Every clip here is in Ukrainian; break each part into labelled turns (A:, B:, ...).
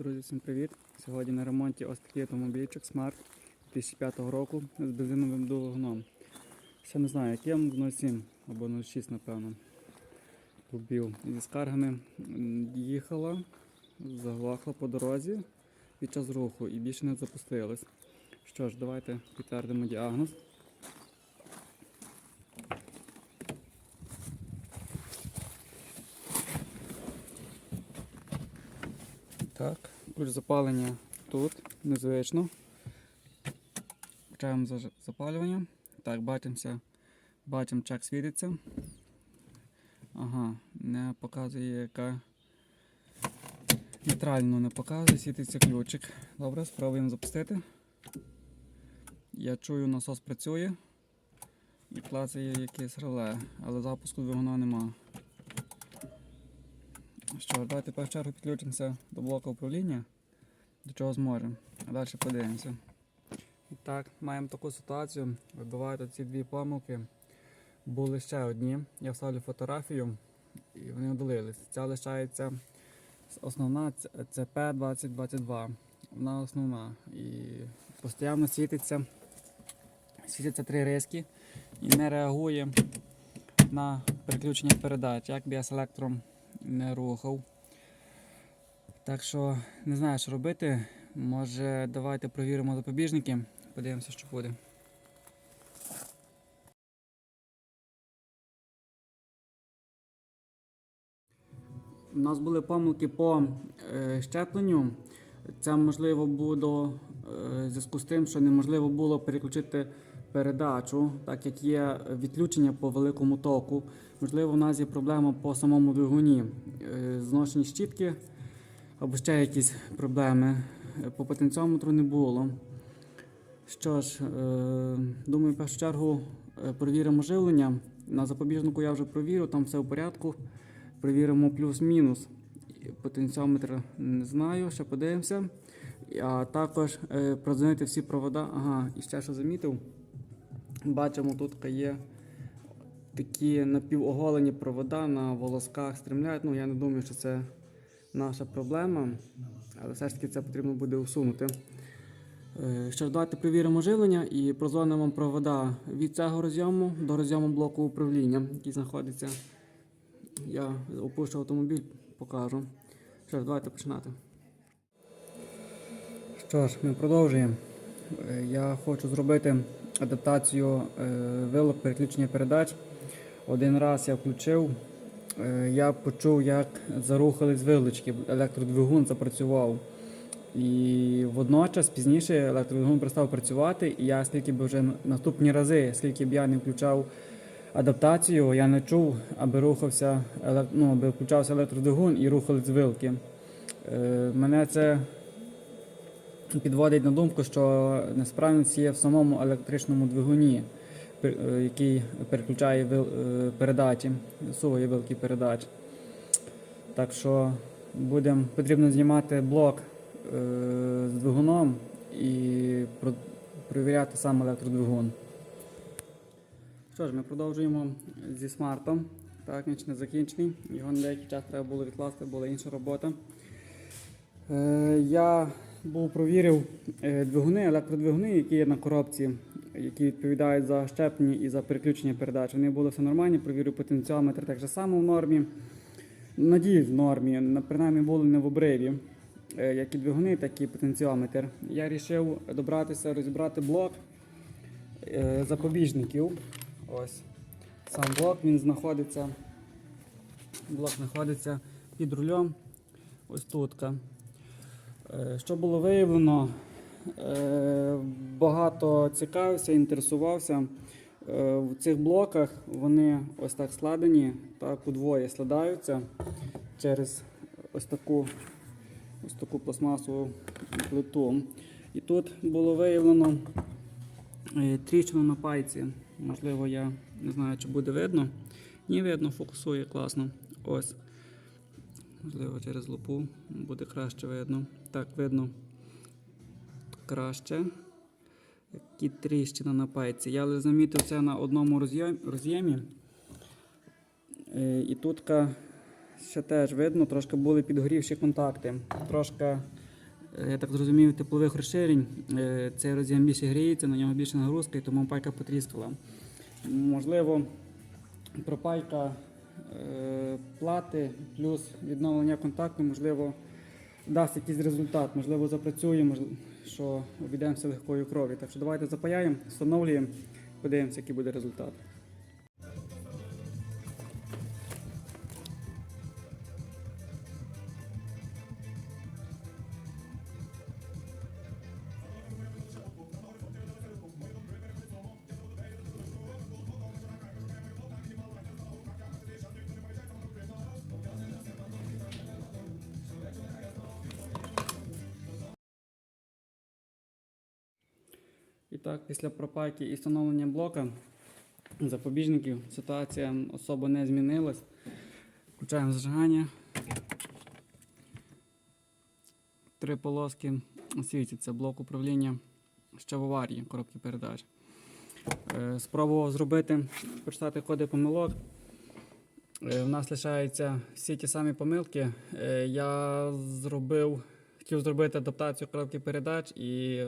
A: Друзі, всім привіт! Сьогодні на ремонті ось такий автомобільчик Smart 2005 року з бензиновим двигуном. Ще не знаю, який він 0,7 або 0,6, напевно. Кубів зі скаргами їхала, заглохла по дорозі під час руху і більше не запустилась. Що ж, давайте підтвердимо діагноз. Так, ключ запалення тут, незвично. Включаємо запалювання. Так, бачимося, бачимо, чек світиться. Ага, не показує яка. Нейтрально не показує, світиться ключик. Добре, спробуємо запустити. Я чую, насос працює і клацає якесь реле, але запуску двигуна нема. Що, давайте першу чергу підключимося до блоку управління, до чого зможемо. А далі подивимося. І так, маємо таку ситуацію. Вибивають ці дві помилки. Були ще одні. Я вставлю фотографію і вони удалились. Ця лишається основна CP 2022. Вона основна. І постійно світиться. Світяться три риски і не реагує на переключення передач, як би я селектором не рухав. Так що не знаю, що робити. Може, давайте провіримо запобіжники, подивимося, що буде. У нас були помилки по е, щепленню. Це можливо було е, в зв'язку з тим, що неможливо було переключити передачу, так як є відключення по великому току. Можливо, у нас є проблема по самому двигуні, е, зношені щітки або ще якісь проблеми. Е, По потенціометру не було. Що ж, е, думаю, в першу чергу перевіримо живлення. На запобіжнику я вже провірив, там все в порядку. Перевіримо плюс-мінус. Потенціометр не знаю, ще подивимося. А також продзвонити всі провода. Ага, і ще що замітив. Бачимо, тут є такі напівоголені провода на волосках стрімляють. Ну, я не думаю, що це наша проблема, але все ж таки це потрібно буде усунути. Е, Що ж, давайте перевіримо живлення і прозвонимо провода від цього розйому до розйому блоку управління, який знаходиться. Я опущу автомобіль, покажу. Що ж, давайте починати. Що ж, ми продовжуємо. Е, Я хочу зробити адаптацію е, вилок переключення передач. Один раз я включив, е, я почув, як зарухались вилочки, електродвигун запрацював. І водночас пізніше електродвигун перестав працювати, і я скільки б вже наступні рази, скільки б я не включав адаптацію, я не чув, аби рухався ну, аби включався електродвигун і рухались вилки. Е, Мене це підводить на думку, що несправність є в самому електричному двигуні, е, який переключає е, передачі, суває вилки передач. Так що будем, потрібно знімати блок е, з двигуном і про- перевіряти сам електродвигун. Що ж, ми продовжуємо зі смартом. Так, ніч не закінчений. Його на деякий час треба було відкласти, була інша робота. Е, я був провірив е, двигуни, електродвигуни, які є на коробці, які відповідають за щеплення і за переключення передач. Вони були все нормальні, провірив потенціометр так же само в нормі. Надіюсь, в нормі, принаймні були не в обриві. Е, Як і двигуни, так і потенціометр. Я вирішив добратися, розібрати блок е, запобіжників. Ось сам блок, він знаходиться. Блок знаходиться під рулем. Ось тутка. Е, Що було виявлено? Е, Багато цікавився, інтересувався. Е, В цих блоках вони ось так складені, так удвоє складаються через ось таку, ось таку пластмасову плиту. І тут було виявлено тріщину на пайці. Можливо, я не знаю, чи буде видно. Ні, видно, фокусує класно. Ось. Можливо, через лупу буде краще видно. Так, видно краще. Які тріщина на пайці. Я замітив це на одному роз'ємі. Е, І тут ще теж видно, трошки були підгорівші контакти. Трошки е, я так зрозумів, теплових розширень. Е, Цей роз'єм більше гріється, на нього більше нагрузка, і тому пайка потріскала. Можливо, пропайка плати плюс відновлення контакту, можливо, дасть якийсь результат, можливо, запрацює, можливо, що обійдемося легкою кров'ю. Так що давайте запаяємо, встановлюємо, подивимося, який буде результат. Так, після пропайки і встановлення блока запобіжників ситуація особо не змінилась. Включаємо зажигання. Три полоски світяться. Блок управління ще в аварії коробки передач. Е, Спробував зробити, почитати коди помилок. Е, У нас лишаються всі ті самі помилки. Е, Я зробив, хотів зробити адаптацію коробки передач і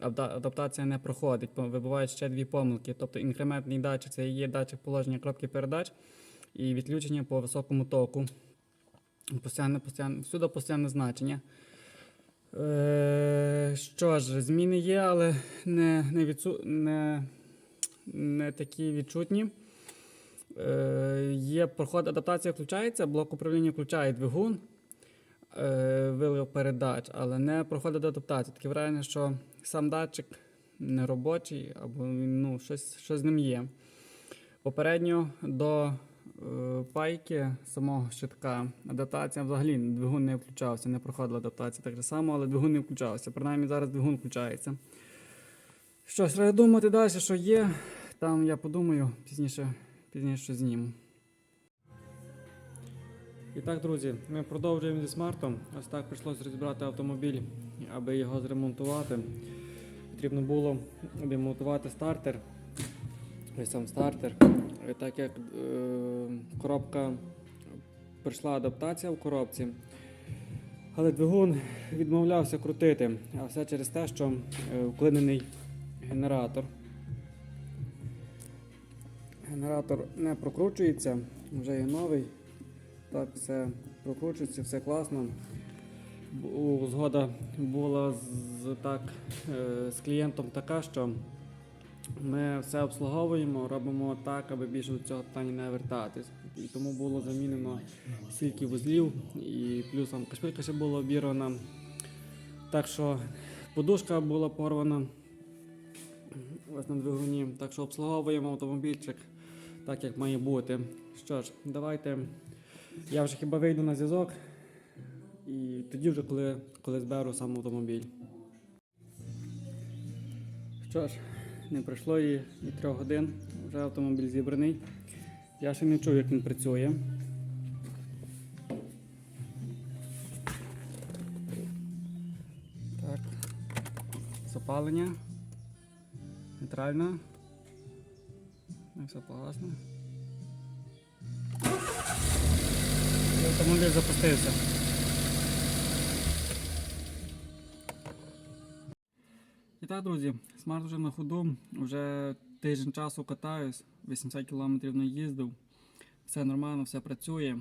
A: адаптація не проходить, вибувають ще дві помилки. Тобто інкрементний датчик це є датчик положення кнопки передач і відключення по високому току. Постійне, постійне, всюди постійне значення. Е, що ж, зміни є, але не, не, відсу, не, не такі відчутні. Е, є проход, адаптація включається, блок управління включає двигун, е, вилив передач, але не проходить адаптацію. Таке враження, що сам датчик не робочий, або ну, щось, щось з ним є. Попередньо до е, пайки самого щитка адаптація взагалі двигун не включався, не проходила адаптація так же само, але двигун не включався. Принаймні зараз двигун включається. Що треба думати далі, що є. Там я подумаю, пізніше, пізніше зніму. І так, друзі, ми продовжуємо зі смартом. Ось так прийшлося розібрати автомобіль, аби його зремонтувати. Потрібно було демонтувати стартер. Ось сам стартер. І Так як е, коробка прийшла адаптація в коробці, але двигун відмовлявся крутити. А все через те, що е, вклинений генератор. Генератор не прокручується, вже є новий. Так, все прокручується, все класно. Згода була з, так, е, з клієнтом така, що ми все обслуговуємо, робимо так, аби більше до цього питання не вертатись. І тому було замінено стільки вузлів, і плюсом кашпілька ще була обірвана. Так що подушка була порвана ось на двигуні. Так що обслуговуємо автомобільчик так, як має бути. Що ж, давайте. Я вже хіба вийду на зв'язок і тоді вже коли, коли зберу сам автомобіль. Що ж, не пройшло і, і трьох годин, вже автомобіль зібраний. Я ще не чув, як він працює. Так. Запалення. Нейтрально. Ну, Все погасно. Автомобіль запустився. І так, друзі, смарт вже на ходу. Вже тиждень часу катаюсь, 80 км наїздив. Все нормально, все працює.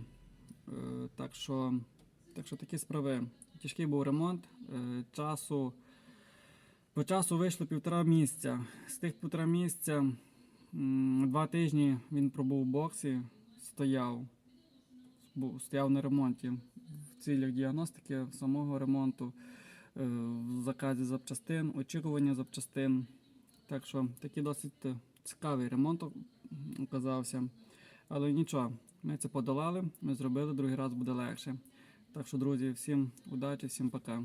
A: Е, Так що, так що такі справи. Тяжкий був ремонт. Е, Часу, по часу вийшло півтора місяця. З тих півтора місяця два тижні він пробув в боксі, стояв стояв на ремонті в цілях діагностики самого ремонту, е, в заказі запчастин, очікування запчастин. Так що такий досить е, цікавий ремонт оказався. Але нічого, ми це подолали, ми зробили, другий раз буде легше. Так що, друзі, всім удачі, всім пока.